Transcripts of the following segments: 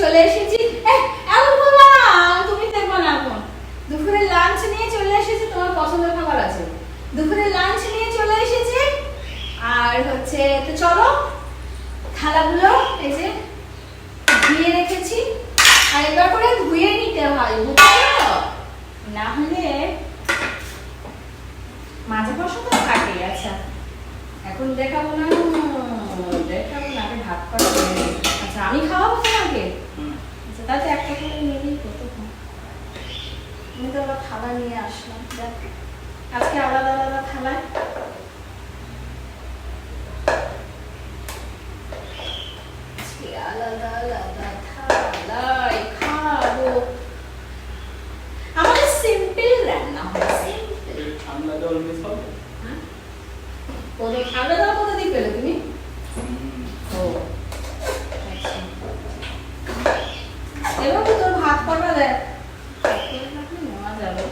চলে এসেছি। তুমি না এখন। দুপুরের লাঞ্চ নিয়ে চলে এসেছি, তোমার পছন্দের খাবার আছে। দুপুরের লাঞ্চ নিয়ে চলে এসেছি, আর হচ্ছে, তো চলো, থালাগুলো এই যে ধুয়ে রেখেছি। আর এবার করে ধুয়ে নিতে হয়, বুঝছ? তো? না হলে মাঝে তো থাকে আচ্ছা। এখন দেখাবো না দেখাবো না, আগে ভাত করা। আচ্ছা আমি খাওয়াবো তোমাকে। আচ্ছা তাতে একটা করে নিলেই কত আমি তো আবার থালা নিয়ে আসলাম আজকে আলাদা আলাদা থালায় আজকে আলাদা আলাদা থালায় খাব আমাদের সিম্পল রান্না হয় সিম্পল ঠান্ডা জল মেশাবো কোথায় ঠান্ডা দাও কোথা দিয়ে পেলে তুমি হুম। ও আচ্ছা এবার তো তোর ভাত কটা দেখ নেওয়া যাবে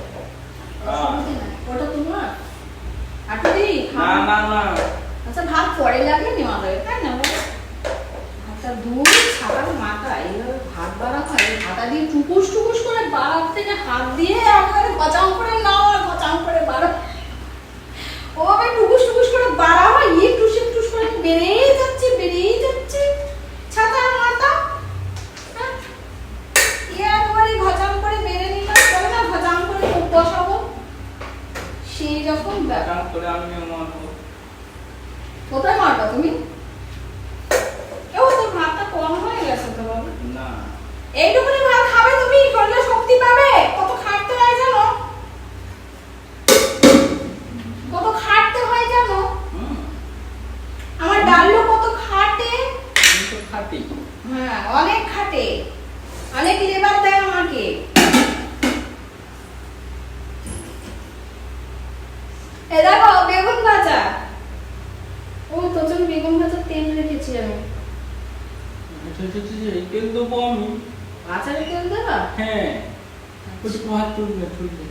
অসুবিধে নাই। ওটা তোমার আটু দি না না আচ্ছা ভাত পরে মাথা দিয়ে টুকুস টুকুস করে বাড়ার থেকে হাত দিয়ে একবারে গচাং করে নাও আর গচাং করে বাড়া। ওভাবে টুকুস টুকুস করে বাড়া হয় একটু একটু করে বেড়েই যাচ্ছে বেড়েই যাচ্ছে ছাতা মাথা হ্যাঁ? এ একবারে ঘচাং করে বেড়ে নিলাম তবে না ঘচাং করে মুখ বসাবো সেই রকম করে আমিও মারবো। কোথায় মারবা তুমি? এও তোর মাথা কম হয়ে গেছে তো বাবা। না। এইটুকুনি ভাত খাবে তুমি করলে শক্তি পাবে কত খাটতে হয় জানো কত খাটতে হয় জানো হুম আমার ডাল্লু কত খাটে আমি তো খাটি হ্যাঁ অনেক খাটে অনেক লেবার দেয় আমাকে এ দেখো বেগুন ভাজা ও তোর জন্য বেগুন ভাজা তেল রেখেছি আমি আচ্ছা আচ্ছা আচ্ছা, এই তেল দেবো আমি আচারে তেল হ্যাঁ ওটুকু হাত তুলবে তুলবে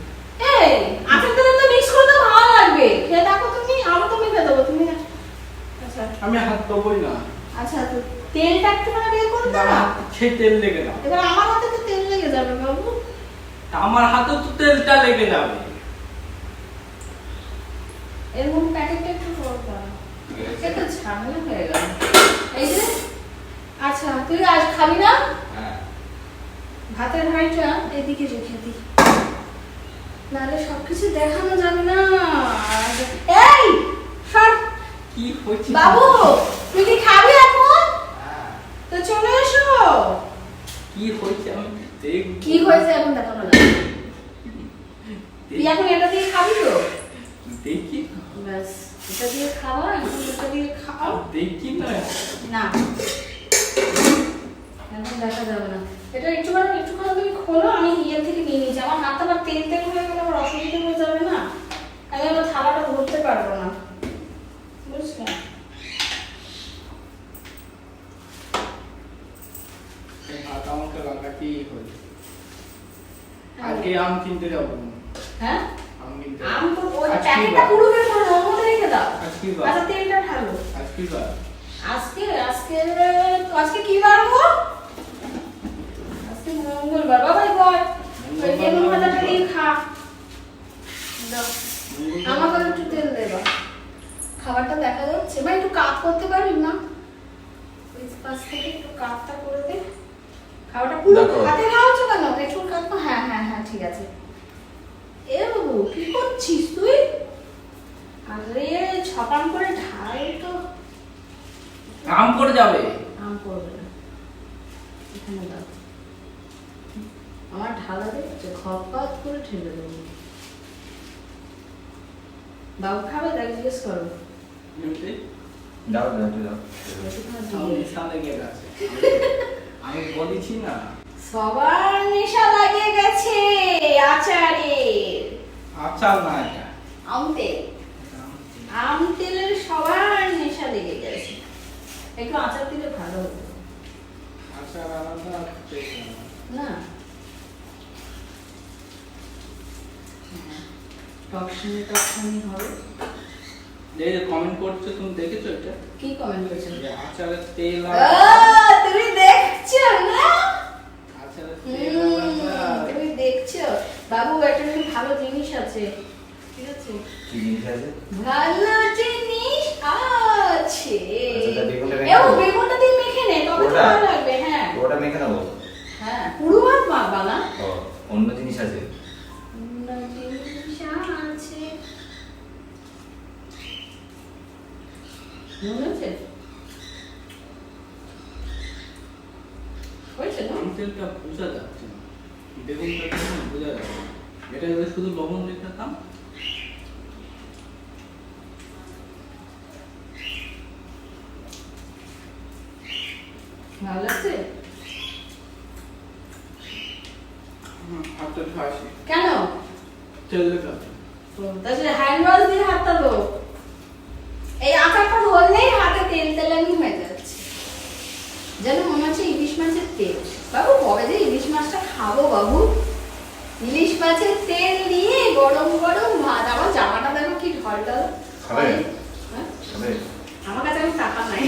এই আচার তেল তো মিক্স করতে ভালো লাগবে। খেয়ে দেখো তুমি আমি তুমি খেয়ে দেবো তুমি না। আচ্ছা। আমি হাত দেবোই না। আচ্ছা তো তেলটা একটু মানে বের করে না সেই তেল লেগে যাবে। এবার আমার হাতে তো তেল লেগে যাবে বাবু। আমার হাতে তো তেলটা লেগে যাবে। এর প্যাকেটটা একটু বড় করো এটা ঝামেলা হয়ে গেল। এই যে আচ্ছা তুই আজ খাবি না? ভাতের হাঁড়িটা এদিকে রেখে দিই। নাহলে সবকিছু দেখানো যাবে না। এই সর। কি হচ্ছে বাবু তুই কি খাবি এখন? হ্যাঁ, তো চলে এসো। কি হয়েছে আমি দেখ কি হয়েছে এখন দেখানো যাবে না। তুই এখন এটা দিয়ে খাবি তো? দেখি ব্যাস এটা দিয়ে খাওয়া এখন এটা দিয়ে খাও। দেখি না। না এখন দেখা যাবে না। এটা একটুখানি একটুখানি তুমি খোলো আমি ইয়ে থেকে নিয়ে নিয়েছি আমার হাতটা আবার তেল তেল হয়ে গেলে আমার অসুবিধা হয়ে যাবে না। আমি আবার থালাটা ধরতে পারব না। বুঝলে? হাত আমাকে লাগাতেই হবে। আজকে আম কিনতে যাব। হ্যাঁ? আম কিনতে আম তো ওই আজকে প্যাকেটটা পুরো বের করে ওর মধ্যে রেখে দাও। আজকে বার। আচ্ছা তেলটা ঢালো। আজকে বার। আজকে আজকে আজকে কি বার গো আজকে মঙ্গলবার বাবাই বল ওই বেগুন ভাজাটা দিয়ে খা। আমাকে একটু তেল দেবা খাবারটা দেখা যাচ্ছে। ভাই একটু কাত করতে পারবি না ওই পাশ থেকে একটু কাতটা করে দে। খাবারটা পুরো হাতে খাওয়াচ্ছ কেন? একটু কর। হ্যাঁ হ্যাঁ হ্যাঁ ঠিক আছে। এ বাবু কি করছিস তুই? আরে ছপান করে ঢাল তো। আম পড়ে যাবে। আম করবে না। এখানে দাও। আমার ঢালা দেখছে খপাত করে ঠেলে দেবো। বাবু খাবে দেখ জিজ্ঞেস করো। না। সবার নেশা লাগিয়ে গেছে আচারে আচার না এটা। আম তেল। আম তেলের সবার নেশা লেগে গেছে। একটু আচার দিলে ভালো হতো। আচার আলাদা তেল হবে। যে কমেন্ট করছ তুমি দেখেছ এটা? কি কমেন্ট করেছেন যে তেল আর তুমি দেখছ না? তেল তুমি দেখছ? বাবু একটা কিন্তু ভালো জিনিস আছে। ঠিক আছে? জিনিস আছে? ভালো জিনিস আছে। আচ্ছা, এও বেগুনটা দিয়ে মেখে নে তবে ভালো লাগবে হ্যাঁ। ওটা মেখে নেব। হ্যাঁ পুরো মাখবা না? অন্য জিনিস আছে অন্য জিনিস আছে মনে আছে হয়েছে না আম তেলটা বোঝা যাচ্ছে না বেগুনটা কেমন বোঝা যাচ্ছে না। এটা যদি শুধু লবণ দিয়ে খেতাম ভালো লাগছে? হাতটা ঠাসি কেন? তেল দেখাচ্ছে তাহলে হ্যান্ড ওয়াশ দিয়ে হাতটা ধো এই আচারটা ধরলেই হাতে তেল তেলানি হয়ে যাচ্ছে। যেন মনে হচ্ছে ইলিশ মাছের তেল। বাবু কবে যে ইলিশ মাছটা খাব বাবু? ইলিশ মাছের তেল দিয়ে গরম গরম ভাত। আমার জামাটা দেখো কি খাবে? হ্যাঁ? আমার কাছে আমি টাকা নাই।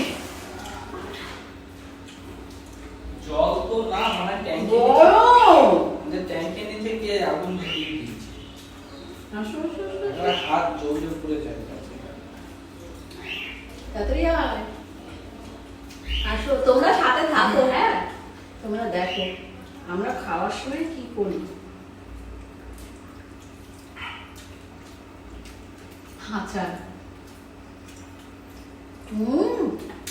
জল তো না মানে ট্যাঙ্কি যে ট্যাঙ্কি নিচে গিয়ে আগুন ধরিয়ে দিয়েছে। হাত জ্বলে পড়ে যায় তাড়াতাড়ি আয়। আসো তোমরা সাথে থাকো হ্যাঁ? তোমরা দেখো আমরা খাওয়ার সময় কি করি? আচ্ছা। হুম। কি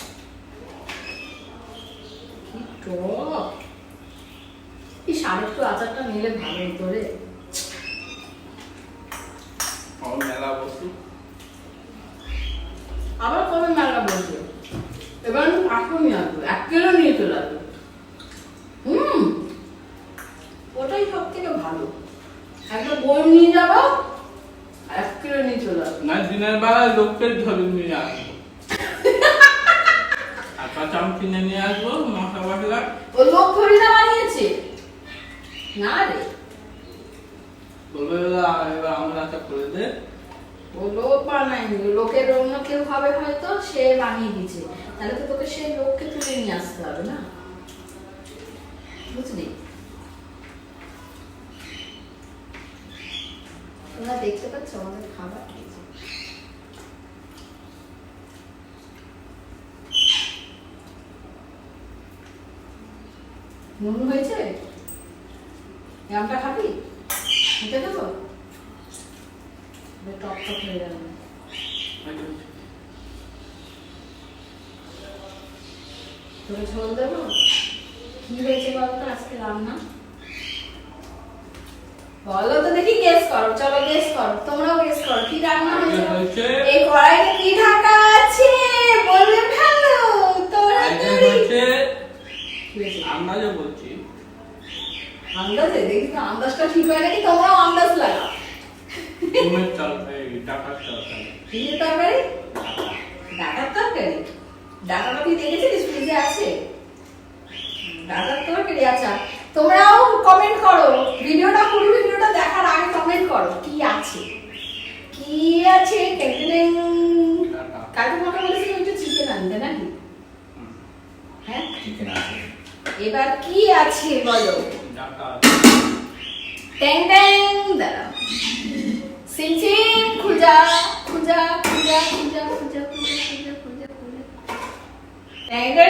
টক এই সারের তো আচারটা নিলে ভালো হতো রে মেলা বস্তু আবার কবে মেলা বলছো এবার আমি নিয়ে আসব এক কিলো নিয়ে চলে আসব। হুম ওটাই সব থেকে ভালো। একটা বই নিয়ে যাব এক কিলো নিয়ে চলে আসব। না দিনের বেলায় লোককে ধরে নিয়ে আসব। আর কাঁচা কিনে নিয়ে আসব মশলা ও লোক থরি না বানিয়েছে? না রে। বলবে এবার আমরা আশা করে দে। ও লোক বানায়নি লোকের অন্য কেউ হবে হয়তো সে বানিয়ে দিয়েছে। তাহলে তো তোকে সেই লোককে তুলে নিয়ে আসতে হবে না? বুঝলি? তোমরা দেখতে পাচ্ছ আমাদের খাবার? নুন হয়েছে? আমটা খাবি? নিতে দেবো? টক টক হয়ে যাবে তোকে ঝোল দেবো? কি হয়েছে বলতো আজকে রান্না? বলো তো দেখি গেস করো। চলো গেস করো। তোমরাও গেস করো। কি রান্না হয়েছে? এই কড়াইতে কি ঢাকা আছে? বললে ভালো। তোরা আজকে তৈরি হয়েছে কি হয়েছে? আন্দাজে বলছি। আন্দাজে? দেখি তো আন্দাজটা ঠিক হয় নাকি তোমরাও আন্দাজ লাগাও ডিমের তরকারি ডাকার তরকারি। কি যে তরকারি? ডাটার তরকারি? ডাটাটা তুই দেখেছিলিস ফ্রিজে আছে? ডাটার তরকারি আচ্ছা তোমরাও কমেন্ট করো। ভিডিওটা পুরো ভিডিওটা দেখার আগে কমেন্ট করো কি আছে? কি আছে? ডাটা কালকে তোমাকে বলেছি একটু চিকেন আনতে নাকি? হ্যাঁ? চিকেন আছে। এবার কি আছে বলো? ট্যাং ট্যাং দাঁড়াও। সিম সিম খুঁজা খুঁজা খুঁজা খুঁজা খুঁজা খুঁজা খুঁজা খুঁজা ট্যাং ট্যাং।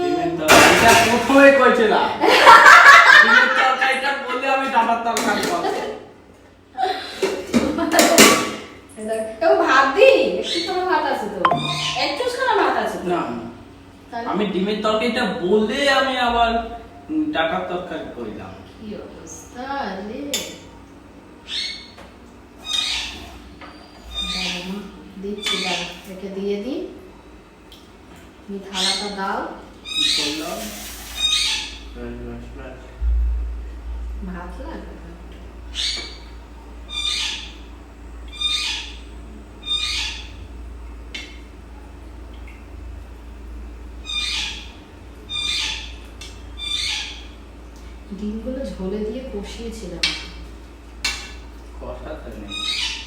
ডিমের তরকারিটা প্রথমে কইছিলাম তরকারিটা বললে আমি ডাটার তরকারি ভাত একটু ভাত আছে তো? একটু ভাত আছে না। আমি ডিমের তরকারিটা বললে আমি আবার ডাটার তরকারি কইলাম কি অবস্থা রে? দিচ্ছি দাঁড়া একে দিয়ে দিই। তুমি থালাটা দাও। করলাম। ভাত লাগবে? ডিমগুলো ঝোলে দিয়ে কষিয়েছিলাম।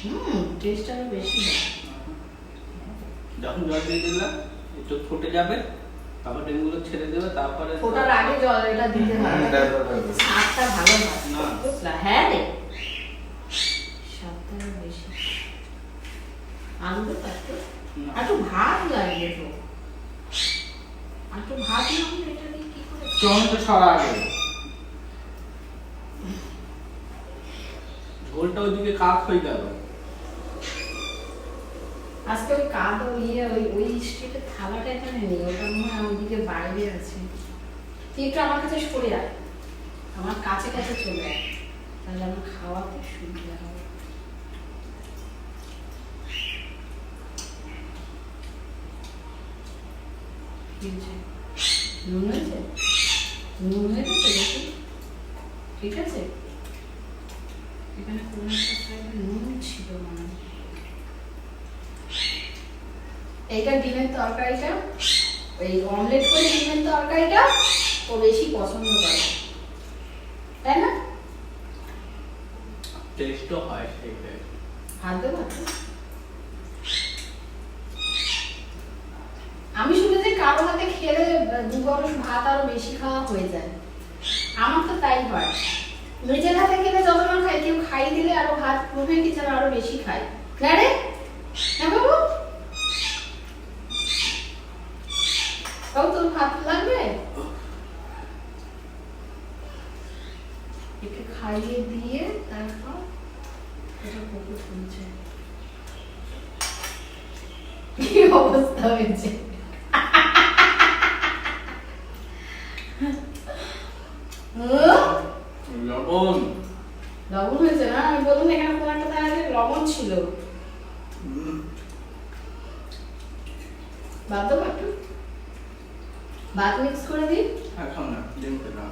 হুম টেস্ট আরও বেশি হয়। যখন জল দিয়ে দিলাম একটু ফুটে যাবে তারপর ডিমগুলো ছেড়ে দেবে তারপরে ফোটার আগে জল এটা দিতে হবে। তারপর তারপর। স্বাদটা ভালো না। হ্যাঁ রে। স্বাদটা বেশি। আলুটা তাতে না। একটু ভাত লাগবে তো। একটু ভাত না হলে এটা দিয়ে কি করে টমেটো সরা আগে। ঝোলটা ওইদিকে কাক হয়ে গেল। আজকে ওই কাঁদ ইয়ে ওই ওই স্ট্রিটের থালাটা এখানে নেই, ওটা মনে হয় ওইদিকে বাইরে আছে। তুই একটু আমার কাছে সরে আয়। আমার কাছে কাছে চলে আয়। তাহলে আমার খাওয়াতে সুবিধা হবে। নুন হয়েছে? ঠিক আছে? এখানে কোনো নুন ছিল মনে এইটা ডিমের তরকারিটা ওই অমলেট করে ডিমের তরকারিটা ও বেশি পছন্দ করে। তাই না? টেস্টও হয় সেইটাই হাত দেবো আমি শুনেছি কারও হাতে খেলে দু বরস ভাত আরও বেশি খাওয়া হয়ে যায়। আমার তো তাই হয়। নিজের হাতে খেলে যতক্ষণ খাই, কেউ খাই দিলে আরও ভাত প্রথমে কি যেন আরও বেশি খাই না রে? বাবু? তোর লাগবে? একে খাইয়ে দিয়ে তারপর এটা কুকুর শুনছে কি অবস্থা হয়েছে হুম? লবণ লবণ হয়েছে না আমি বলুন এখানে কোনো একটা তাহলে লবণ ছিল হুম, বাদ দেবো একটু ভাত মিক্স করে দিই? এখন না ডিম খেলাম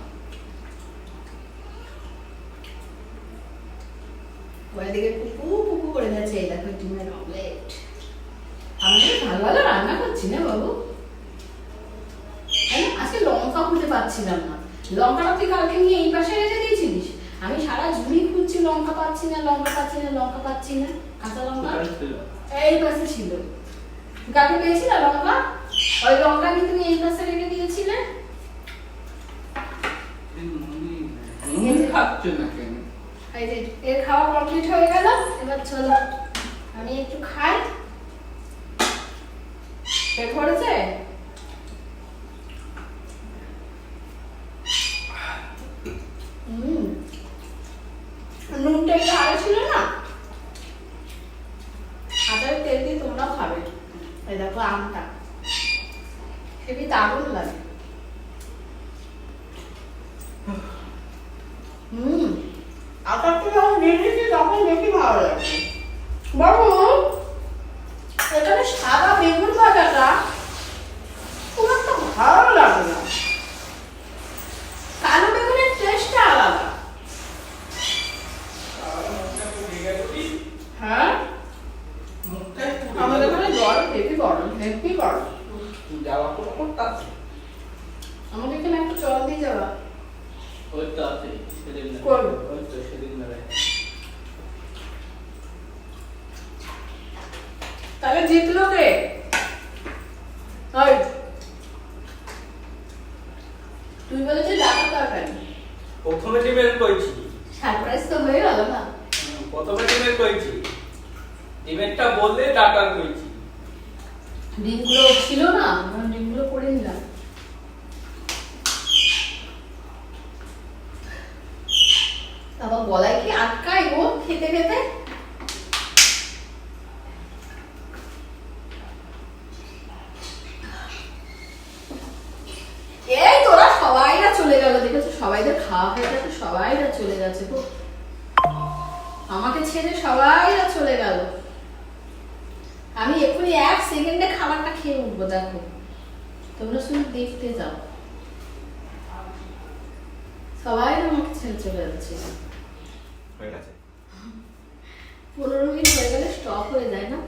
ওইদিকে পুপু পুপু করে যাচ্ছে এই দেখো ডিমের অমলেট আমি ভালো ভালো রান্না করছি না বাবু? আজকে লঙ্কা খুঁজে পাচ্ছিলাম না। লঙ্কাটা তুই কালকে নিয়ে এই পাশে রেখে দিয়েছিলিস? আমি সারা ঝুড়ি খুঁজছি লঙ্কা পাচ্ছি না লঙ্কা পাচ্ছি না লঙ্কা পাচ্ছি না। কাঁচা লঙ্কা? এই পাশে ছিল। কাকে পেয়েছিল লঙ্কা? ওই লঙ্কা কি তুমি এই পাশে রেখে দিয়েছিলে? এর খাওয়া কমপ্লিট হয়ে গেল এবার চলো আমি একটু খাই। পেট ভরেছে? নুনটা একটু আগে ছিল না? আচারের তেল দিয়ে তোমরাও খাবে। এই দেখো আমটা। হেবি দারুণ লাগে। হুম। যখন তখন বেশি ভালো লাগে বাবু এখানে সাদা বেগুন ভাজাটা খুব একটা ভালো লাগে না। কালো বেগুনের টেস্টটা আলাদা। হ্যাঁ? আমাদের। এখানে জল হেভি গরম হেভি গরম জ্বালা পোড়া করতাছে। আমাদের তাহলে জিতলো কে? ওই তুই বলেছিস ডাটা তরকারি প্রথমে ডিমের কইছি সারপ্রাইজ তো হয়ে গেল না হুম, প্রথমে ডিমের কইছি ডিমেরটা বললে ডাটার কইছি ডিমগুলো ছিল না আমি ডিমগুলো করে নিলাম তারপর গলায় কি আটকাই গো খেতে খেতে এই তোরা সবাইরা চলে গেল দেখেছ সবাইদের খাওয়া হয়ে গেছে সবাইরা চলে গেছে গো। আমাকে ছেড়ে সবাইরা চলে গেল। আমি এক্ষুনি এক সেকেন্ডে খাবারটা খেয়ে উঠবো দেখো। তোমরা শুধু দেখতে যাও। সবাই আমাকে ছেড়ে চলে যাচ্ছে। পনেরো মিনিট হয়ে গেলে স্টপ হয়ে যায় না?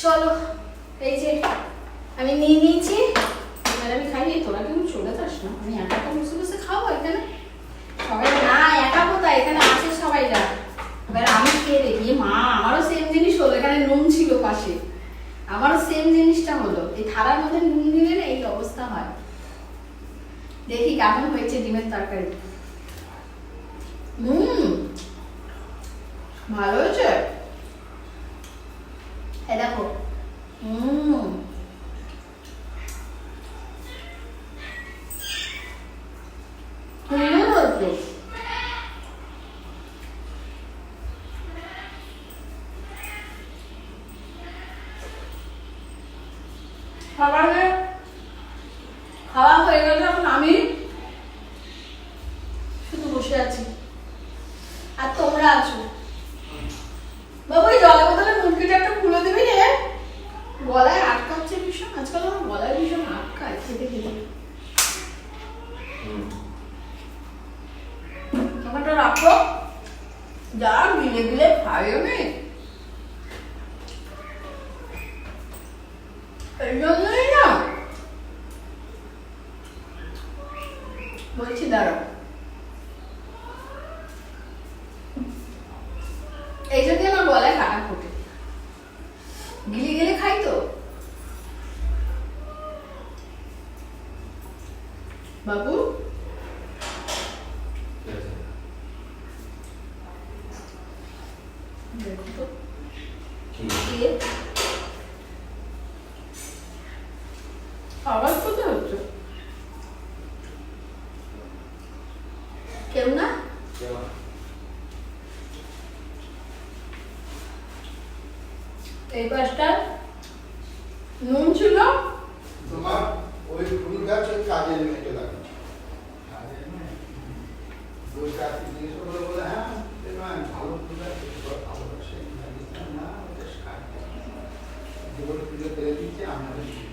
চলো এই যে আমি নিয়ে নিয়েছি। এবার আমি খাই তোরা কেউ চলে যাস না। আমি একা একা বসে বসে খাব এখানে? সবাই না, একা কোথায়? এখানে আছে সবাইরা এবার আমি খেয়ে দেখি, মা, আমারও সেম জিনিস হলো, এখানে নুন ছিল পাশে। আমারও সেম জিনিসটা হলো, এই থালার মধ্যে নুন দিলে না এই অবস্থা হয়। দেখি কেমন হয়েছে ডিমের তরকারি। হুম, ভালো হয়েছে? দেখো, হুম হয়েছে খাবারে খাওয়া হয়ে গেল এখন আমি শুধু বসে আছি আর তোমরা আছো বাবু এই জলের বোতলে মুরগিটা একটা খুলে দিবি রে গলায় আটকাচ্ছে ভীষণ আজকাল আমার গলায় ভীষণ আটকায় খেতে খেতে হুম। আমারটা রাখো যা গিলে গিলে খাই আমি এই জন্যই না বলছি দাঁড়াও এই জন্যই আমার গলায় কাটা ফোটে গিলে গিলে খাই তো বাবু ঠিক আছে। দেখো তো কি? কে আওয়াজ কোথায় হচ্ছে কেউ না কেমন? এই পাশটা নুন ছিল। তোমার ওই ফুল গাছ ওই কাজে মেটে লাগে ওই গাছ জিজ্ঞেস করল বলে হ্যাঁ ভালো ফুল গাছ ভালোবাসে। না ওটা সার যেগুলো তুলে ফেলে দিচ্ছে দিচ্ছি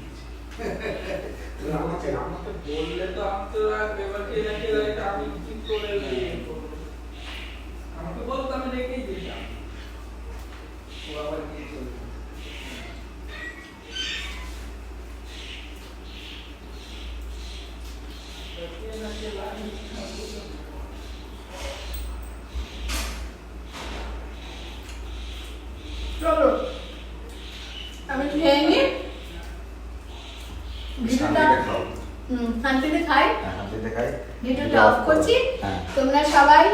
আমাকে আমাকে বললে তো আমি তো আর রেখে আমি করে করব। আমাকে বলতো আমি রেখেই দিতাম। ও আবার কি চলবে রেখে রেখে লাগিয়ে চলো। আমি খেয়ে নি? ভিডিওটা শান্তিতে হুম, শান্তিতে খাই। হ্যাঁ, শান্তিতে খাই। ভিডিওটা অফ করছি। সবাই